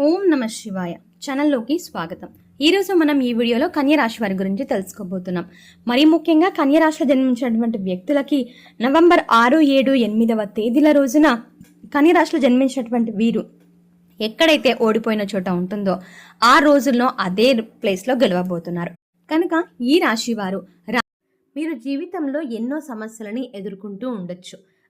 ఓం నమ శివాయ. ఛానల్లోకి స్వాగతం. ఈరోజు మనం ఈ వీడియోలో కన్య రాశి వారి గురించి తెలుసుకోబోతున్నాం. మరీ ముఖ్యంగా కన్యరాశిలో జన్మించినటువంటి వ్యక్తులకి నవంబర్ ఆరు ఏడు ఎనిమిదవ తేదీల రోజున కన్యరాశిలో జన్మించినటువంటి వీరు ఎక్కడైతే ఓడిపోయిన చోట ఉంటుందో ఆ రోజుల్లో అదే ప్లేస్లో గెలవబోతున్నారు. కనుక ఈ రాశి వారు రా- మీరు జీవితంలో ఎన్నో సమస్యలని ఎదుర్కొంటూ ఉండొచ్చు.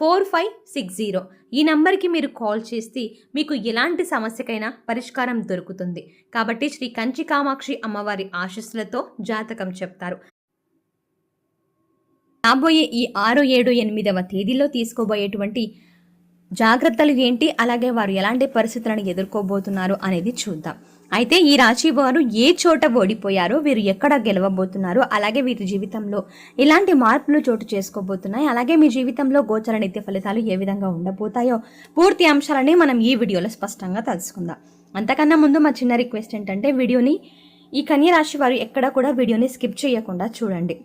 four five six zero. ఈ నంబర్కి మీరు కాల్ చేస్తే మీకు ఎలాంటి సమస్యకైనా పరిష్కారం దొరుకుతుంది. కాబట్టి శ్రీ కంచి కామాక్షి అమ్మవారి ఆశస్సులతో జాతకం చెప్తారు. రాబోయే ఈ ఆరు ఏడు ఎనిమిదవ తేదీలో తీసుకోబోయేటువంటి జాగ్రత్తలు ఏంటి? అలాగే వారు ఎలాంటి పరిస్థితులను ఎదుర్కోబోతున్నారు అనేది చూద్దాం. అయితే ఈ రాశి వారు ఏ చోట ఓడిపోయారో వీరు ఎక్కడ గెలవబోతున్నారు అలాగే వీరి జీవితంలో ఇలాంటి మార్పులు చోటు చేసుకోబోతున్నాయి అలాగే మీ జీవితంలో గోచర నిత్య ఫలితాలు ఏ విధంగా ఉండబోతాయో పూర్తి అంశాలని మనం ఈ వీడియోలో స్పష్టంగా తెలుసుకుందాం. అంతకన్నా ముందు మా చిన్న రిక్వెస్ట్ ఏంటంటే వీడియోని ఈ కన్య రాశి వారు ఎక్కడ కూడా వీడియోని స్కిప్ చేయకుండా చూడండి.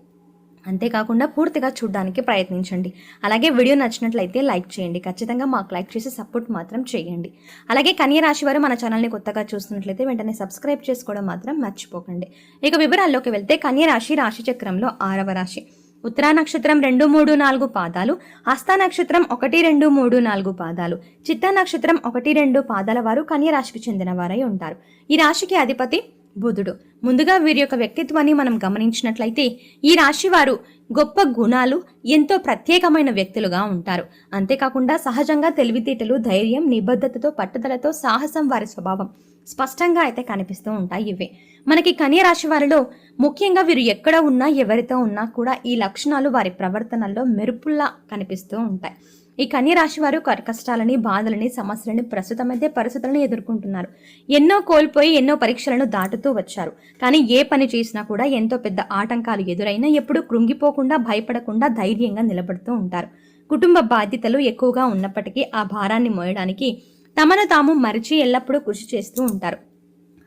అంతేకాకుండా పూర్తిగా చూడడానికి ప్రయత్నించండి. అలాగే వీడియో నచ్చినట్లయితే లైక్ చేయండి. ఖచ్చితంగా మాకు లైక్ చేసి సపోర్ట్ మాత్రం చేయండి. అలాగే కన్య రాశి వారు మన ఛానల్ని కొత్తగా చూస్తున్నట్లయితే వెంటనే సబ్స్క్రైబ్ చేసుకోవడం మాత్రం మర్చిపోకండి. ఇక వివరాల్లోకి వెళ్తే కన్య రాశి రాశి చక్రంలో ఆరవ రాశి. ఉత్తరా నక్షత్రం రెండు మూడు నాలుగు పాదాలు. హస్త నక్షత్రం ఒకటి రెండు మూడు నాలుగు పాదాలు. చిత్త నక్షత్రం ఒకటి రెండు పాదాల వారు కన్య రాశికి చెందిన వారై ఉంటారు. ఈ రాశికి అధిపతి బుధుడు. ముందుగా వీరి యొక్క వ్యక్తిత్వాన్ని మనం గమనించినట్లయితే ఈ రాశి వారు గొప్ప గుణాలు ఎంతో ప్రత్యేకమైన వ్యక్తులుగా ఉంటారు. అంతేకాకుండా సహజంగా తెలివితేటలు ధైర్యం నిబద్ధతతో పట్టుదలతో సాహసం వారి స్వభావం స్పష్టంగా అయితే కనిపిస్తూ ఉంటాయి ఇవే. మనకి కన్య రాశి వారిలో ముఖ్యంగా వీరు ఎక్కడ ఉన్నా ఎవరితో ఉన్నా కూడా ఈ లక్షణాలు వారి ప్రవర్తనల్లో మెరుపుల్లా కనిపిస్తూ ఉంటాయి. ఈ కన్యరాశి వారు క- కష్టాలని బాధలని సమస్యలని ప్రస్తుతమైతే పరిస్థితులను ఎదుర్కొంటున్నారు. ఎన్నో కోల్పోయి ఎన్నో పరీక్షలను దాటుతూ వచ్చారు. కానీ ఏ పని చేసినా కూడా ఎంతో పెద్ద ఆటంకాలు ఎదురైనా ఎప్పుడూ కృంగిపోకుండా భయపడకుండా ధైర్యంగా నిలబడుతూ ఉంటారు. కుటుంబ బాధ్యతలు ఎక్కువగా ఉన్నప్పటికీ ఆ భారాన్ని మోయడానికి తమను తాము మరిచి ఎల్లప్పుడూ కృషి చేస్తూ ఉంటారు.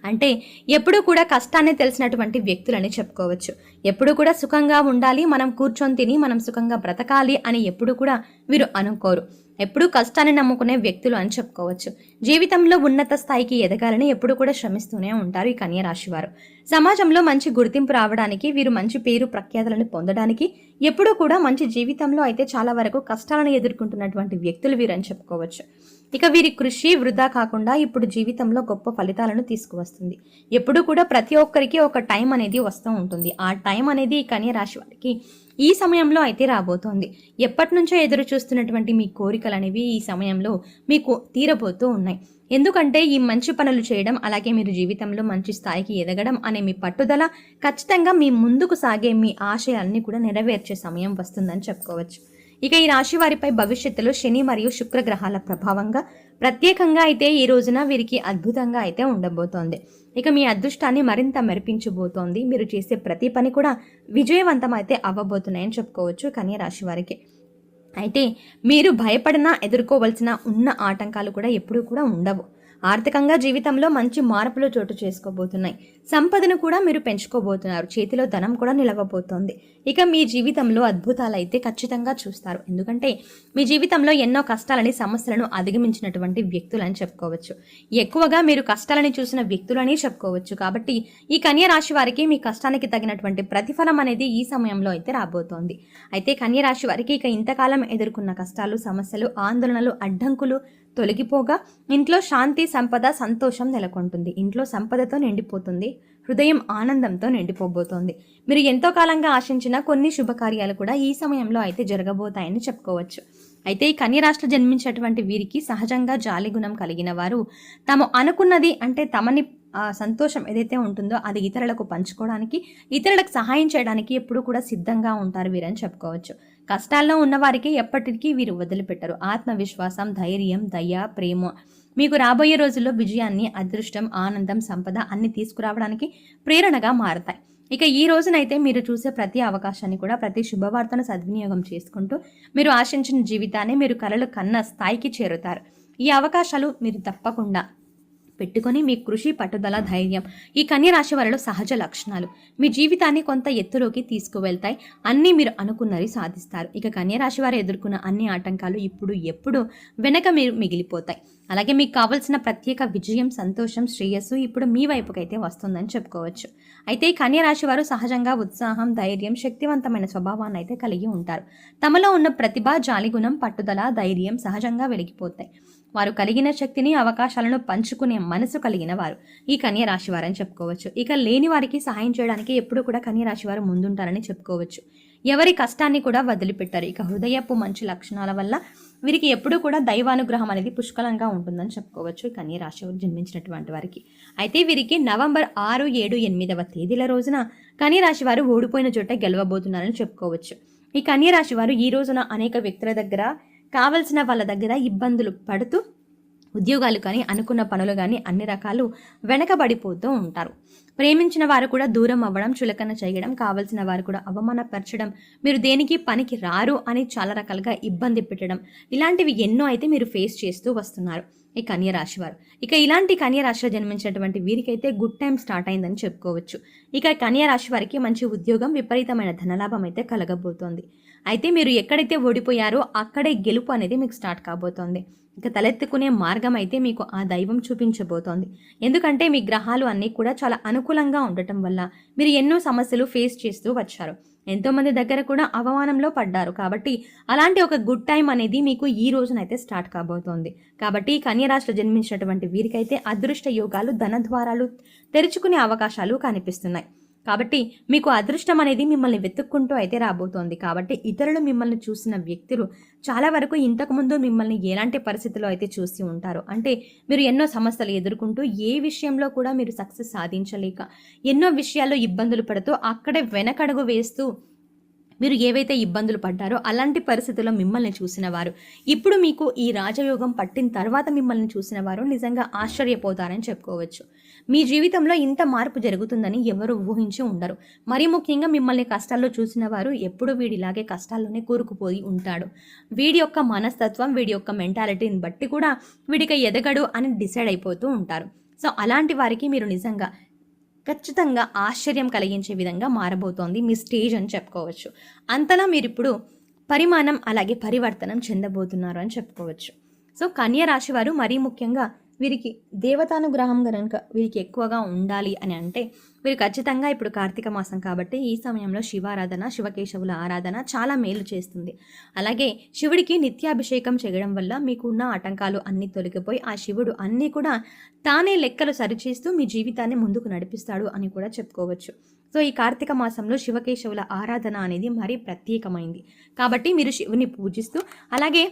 అంటే ఎప్పుడూ కూడా కష్టాన్ని తెలిసినటువంటి వ్యక్తులని చెప్పుకోవచ్చు. ఎప్పుడు కూడా సుఖంగా ఉండాలి మనం కూర్చొని తిని మనం సుఖంగా బ్రతకాలి అని ఎప్పుడు కూడా వీరు అనుకోరు. ఎప్పుడూ కష్టాన్ని నమ్ముకునే వ్యక్తులు అని చెప్పుకోవచ్చు. జీవితంలో ఉన్నత స్థాయికి ఎదగాలని ఎప్పుడు కూడా శ్రమిస్తూనే ఉంటారు ఈ కన్యరాశి వారు. సమాజంలో మంచి గుర్తింపు రావడానికి వీరు మంచి పేరు ప్రఖ్యాతులను పొందడానికి ఎప్పుడూ కూడా మంచి జీవితంలో అయితే చాలా వరకు కష్టాలను ఎదుర్కొంటున్నటువంటి వ్యక్తులు వీరని చెప్పుకోవచ్చు. ఇక వీరి కృషి వృధా కాకుండా ఇప్పుడు జీవితంలో గొప్ప ఫలితాలను తీసుకువస్తుంది. ఎప్పుడు కూడా ప్రతి ఒక్కరికి ఒక టైం అనేది వస్తూ ఉంటుంది. ఆ టైం అనేది ఈ కన్య రాశి వారికి ఈ సమయంలో అయితే రాబోతోంది. ఎప్పటి నుంచో ఎదురు చూస్తున్నటువంటి మీ కోరికలు అనేవి ఈ సమయంలో మీకు తీరబోతూ ఉన్నాయి. ఎందుకంటే ఈ మంచి పనులు చేయడం అలాగే మీరు జీవితంలో మంచి స్థాయికి ఎదగడం అనే మీ పట్టుదల ఖచ్చితంగా మీ ముందుకు సాగే మీ ఆశయాల్ని కూడా నెరవేర్చే సమయం వస్తుందని చెప్పుకోవచ్చు. ఇక ఈ రాశి వారిపై భవిష్యత్తులో శని మరియు శుక్రగ్రహాల ప్రభావంగా ప్రత్యేకంగా అయితే ఈ రోజున వీరికి అద్భుతంగా అయితే ఉండబోతోంది. ఇక మీ అదృష్టాన్ని మరింత మెరిపించబోతోంది. మీరు చేసే ప్రతి పని కూడా విజయవంతం అయితే అవ్వబోతున్నాయని చెప్పుకోవచ్చు కన్య రాశి వారికి. అయితే మీరు భయపడినా ఎదుర్కోవలసిన ఉన్న ఆటంకాలు కూడా ఎప్పుడూ కూడా ఉండవు. ఆర్థికంగా జీవితంలో మంచి మార్పులు చోటు చేసుకోబోతున్నాయి. సంపదను కూడా మీరు పెంచుకోబోతున్నారు. చేతిలో ధనం కూడా నిలవబోతోంది. ఇక మీ జీవితంలో అద్భుతాలు అయితే ఖచ్చితంగా చూస్తారు. ఎందుకంటే మీ జీవితంలో ఎన్నో కష్టాలని సమస్యలను అధిగమించినటువంటి వ్యక్తులని చెప్పుకోవచ్చు. ఎక్కువగా మీరు కష్టాలని చూసిన వ్యక్తులని చెప్పుకోవచ్చు. కాబట్టి ఈ కన్య రాశి వారికి మీ కష్టానికి తగినటువంటి ప్రతిఫలం అనేది ఈ సమయంలో అయితే రాబోతోంది. అయితే కన్య రాశి వారికి ఇక ఇంతకాలం ఎదుర్కొన్న కష్టాలు సమస్యలు ఆందోళనలు అడ్డంకులు తొలగిపోగా ఇంట్లో శాంతి సంపద సంతోషం నెలకొంటుంది. ఇంట్లో సంపదతో నిండిపోతుంది. హృదయం ఆనందంతో నిండిపోబోతోంది. మీరు ఎంతో కాలంగా ఆశించిన కొన్ని శుభకార్యాలు కూడా ఈ సమయంలో అయితే జరగబోతాయని చెప్పుకోవచ్చు. అయితే ఈ కన్యరాశిలో జన్మించేటువంటి వీరికి సహజంగా జాలి గుణం కలిగిన వారు తాము అనుకున్నది అంటే తమని సంతోషం ఏదైతే ఉంటుందో అది ఇతరులకు పంచుకోవడానికి ఇతరులకు సహాయం చేయడానికి ఎప్పుడూ కూడా సిద్ధంగా ఉంటారు వీరని చెప్పుకోవచ్చు. కష్టాల్లో ఉన్నవారికి ఎప్పటికీ వీరు వదిలిపెట్టరు. ఆత్మవిశ్వాసం ధైర్యం దయ ప్రేమ. మీకు రాబోయే రోజుల్లో విజయాన్ని అదృష్టం ఆనందం సంపద అన్ని తీసుకురావడానికి ప్రేరణగా మారతాయి. ఇక ఈ రోజునైతే మీరు చూసే ప్రతి అవకాశాన్ని కూడా ప్రతి శుభవార్తను సద్వినియోగం చేసుకుంటూ మీరు ఆశించిన జీవితాన్ని మీరు కలలు కన్న స్థాయికి చేరుతారు. ఈ అవకాశాలు మీరు తప్పకుండా పెట్టుకొని మీ కృషి పట్టుదల ధైర్యం ఈ కన్యరాశి వారిలో సహజ లక్షణాలు. మీ జీవితాన్ని కొంత ఎత్తులోకి తీసుకువెళ్తాయి. అన్నీ మీరు అనుకున్నది సాధిస్తారు. ఇక కన్యరాశి వారు ఎదుర్కొన్న అన్ని ఆటంకాలు ఇప్పుడు ఎప్పుడు వెనక మీరు మిగిలిపోతాయి. అలాగే మీకు కావలసిన ప్రత్యేక విజయం సంతోషం శ్రేయస్సు ఇప్పుడు మీ వైపుకైతే వస్తుందని చెప్పుకోవచ్చు. అయితే ఈ కన్యరాశి వారు సహజంగా ఉత్సాహం ధైర్యం శక్తివంతమైన స్వభావాన్ని అయితే కలిగి ఉంటారు. తమలో ఉన్న ప్రతిభ జాలిగుణం పట్టుదల ధైర్యం సహజంగా వెలిగిపోతాయి. వారు కలిగిన శక్తిని అవకాశాలను పంచుకునే మనసు కలిగిన వారు ఈ కన్య రాశి వారని చెప్పుకోవచ్చు. ఇక లేని వారికి సహాయం చేయడానికి ఎప్పుడు కూడా కన్య రాశి వారు ముందుంటారని చెప్పుకోవచ్చు. ఎవరి కష్టాన్ని కూడా వదిలిపెట్టారు. ఇక హృదయపు మంచి లక్షణాల వల్ల వీరికి ఎప్పుడూ కూడా దైవానుగ్రహం అనేది పుష్కలంగా ఉంటుందని చెప్పుకోవచ్చు ఈ రాశి జన్మించినటువంటి వారికి. అయితే వీరికి నవంబర్ ఆరు ఏడు ఎనిమిదవ తేదీల రోజున కన్య రాశి వారు ఓడిపోయిన చోట గెలవబోతున్నారని చెప్పుకోవచ్చు. ఈ కన్య రాశి వారు ఈ రోజున అనేక వ్యక్తుల దగ్గర కావలసిన వాళ్ళ దగ్గర ఇబ్బందులు పడుతూ ఉద్యోగాలు కానీ అనుకున్న పనులు కానీ అన్ని రకాలు వెనకబడిపోతూ ఉంటారు. ప్రేమించిన వారు కూడా దూరం అవ్వడం చులకన చేయడం కావలసిన వారు కూడా అవమానపరచడం మీరు దేనికి పనికి రారు అని చాలా రకాలుగా ఇబ్బంది పెట్టడం ఇలాంటివి ఎన్నో అయితే మీరు ఫేస్ చేస్తూ వస్తున్నారు ఈ కన్యరాశి వారు. ఇక ఇలాంటి కన్యరాశిలో జన్మించినటువంటి వీరికైతే గుడ్ టైం స్టార్ట్ అయిందని చెప్పుకోవచ్చు. ఇక కన్యరాశి వారికి మంచి ఉద్యోగం విపరీతమైన ధనలాభం అయితే కలగబోతోంది. అయితే మీరు ఎక్కడైతే ఓడిపోయారో అక్కడే గెలుపు అనేది మీకు స్టార్ట్ కాబోతోంది. ఇక తలెత్తుకునే మార్గం అయితే మీకు ఆ దైవం చూపించబోతోంది. ఎందుకంటే మీ గ్రహాలు అన్నీ కూడా చాలా అనుకూలంగా ఉండటం వల్ల మీరు ఎన్నో సమస్యలు ఫేస్ చేస్తూ వచ్చారు. ఎంతోమంది దగ్గర కూడా అవమానంలో పడ్డారు. కాబట్టి అలాంటి ఒక గుడ్ టైం అనేది మీకు ఈ రోజునైతే స్టార్ట్ కాబోతోంది. కాబట్టి కన్యరాశిలో జన్మించినటువంటి వీరికైతే అదృష్ట యోగాలు ధన ద్వారాలు తెరుచుకునే అవకాశాలు కనిపిస్తున్నాయి. కాబట్టి మీకు అదృష్టం అనేది మిమ్మల్ని వెతుక్కుంటూ అయితే రాబోతోంది. కాబట్టి ఇతరులు మిమ్మల్ని చూసిన వ్యక్తులు చాలా వరకు ఇంతకుముందు మిమ్మల్ని ఎలాంటి పరిస్థితుల్లో అయితే చూసి ఉంటారు? అంటే మీరు ఎన్నో సమస్యలు ఎదుర్కొంటూ ఏ విషయంలో కూడా మీరు సక్సెస్ సాధించలేక ఎన్నో విషయాల్లో ఇబ్బందులు పడుతూ అక్కడే వెనకడుగు వేస్తూ మీరు ఏవైతే ఇబ్బందులు పడ్డారో అలాంటి పరిస్థితుల్లో మిమ్మల్ని చూసిన వారు. ఇప్పుడు మీకు ఈ రాజయోగం పట్టిన తర్వాత మిమ్మల్ని చూసిన వారు నిజంగా ఆశ్చర్యపోతారని చెప్పుకోవచ్చు. మీ జీవితంలో ఇంత మార్పు జరుగుతుందని ఎవరు ఊహించి ఉండరు. మరీ ముఖ్యంగా మిమ్మల్ని కష్టాల్లో చూసిన వారు ఎప్పుడు వీడిలాగే కష్టాల్లోనే కూరుకుపోయి ఉంటాడు. వీడి యొక్క మనస్తత్వం వీడి యొక్క మెంటాలిటీని బట్టి కూడా వీడికి ఎదగడు అని డిసైడ్ అయిపోతూ ఉంటారు. సో అలాంటి వారికి మీరు నిజంగా ఖచ్చితంగా ఆశ్చర్యం కలిగించే విధంగా మారబోతోంది మీ స్టేజ్ అని చెప్పుకోవచ్చు. అంతలా మీరు ఇప్పుడు పరిమాణం అలాగే పరివర్తనం చెందబోతున్నారు అని చెప్పుకోవచ్చు. సో కన్యా రాశి వారు మరీ ముఖ్యంగా వీరికి దేవతానుగ్రహం కనుక వీరికి ఎక్కువగా ఉండాలి అని అంటే వీరు ఖచ్చితంగా ఇప్పుడు కార్తీక మాసం కాబట్టి ఈ సమయంలో శివారాధన శివకేశవుల ఆరాధన చాలా మేలు చేస్తుంది. అలాగే శివుడికి నిత్యాభిషేకం చేయడం వల్ల మీకున్న ఆటంకాలు అన్నీ తొలగిపోయి ఆ శివుడు అన్నీ కూడా తానే లెక్కలు సరిచేస్తూ మీ జీవితాన్ని ముందుకు నడిపిస్తాడు అని కూడా చెప్పుకోవచ్చు. సో ఈ కార్తీక మాసంలో శివకేశవుల ఆరాధన అనేది మరీ ప్రత్యేకమైంది. కాబట్టి మీరు శివుని పూజిస్తూ అలాగే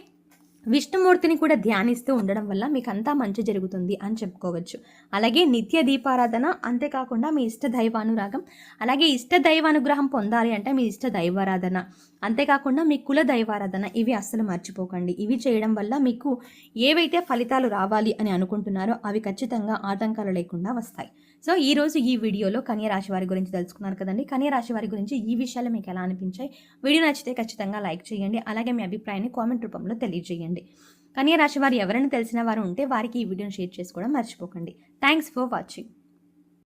విష్ణుమూర్తిని కూడా ధ్యానిస్తూ ఉండడం వల్ల మీకు అంతా మంచి జరుగుతుంది అని చెప్పుకోవచ్చు. అలాగే నిత్య దీపారాధన అంతేకాకుండా మీ ఇష్ట దైవానురాగం అలాగే ఇష్ట దైవానుగ్రహం పొందాలి అంటే మీ ఇష్ట దైవారాధన అంతేకాకుండా మీ కుల దైవారాధన ఇవి అస్సలు మర్చిపోకండి. ఇవి చేయడం వల్ల మీకు ఏవైతే ఫలితాలు రావాలి అని అనుకుంటున్నారో అవి ఖచ్చితంగా ఆటంకాలు లేకుండా వస్తాయి. సో ఈ రోజు ఈ వీడియోలో కన్య రాశి వారి గురించి తెలుసుకున్నారు కదండి. కన్య రాశి వారి గురించి ఈ విషయాలు మీకు ఎలా అనిపించాయి? వీడియో నచ్చితే ఖచ్చితంగా లైక్ చేయండి. అలాగే మీ అభిప్రాయాన్ని కామెంట్ రూపంలో తెలియజేయండి. కన్య రాశి వారు ఎవరైనా తెలిసిన వారు ఉంటే వారికి ఈ వీడియోని షేర్ చేసుకోవడం మర్చిపోకండి. Thanks for watching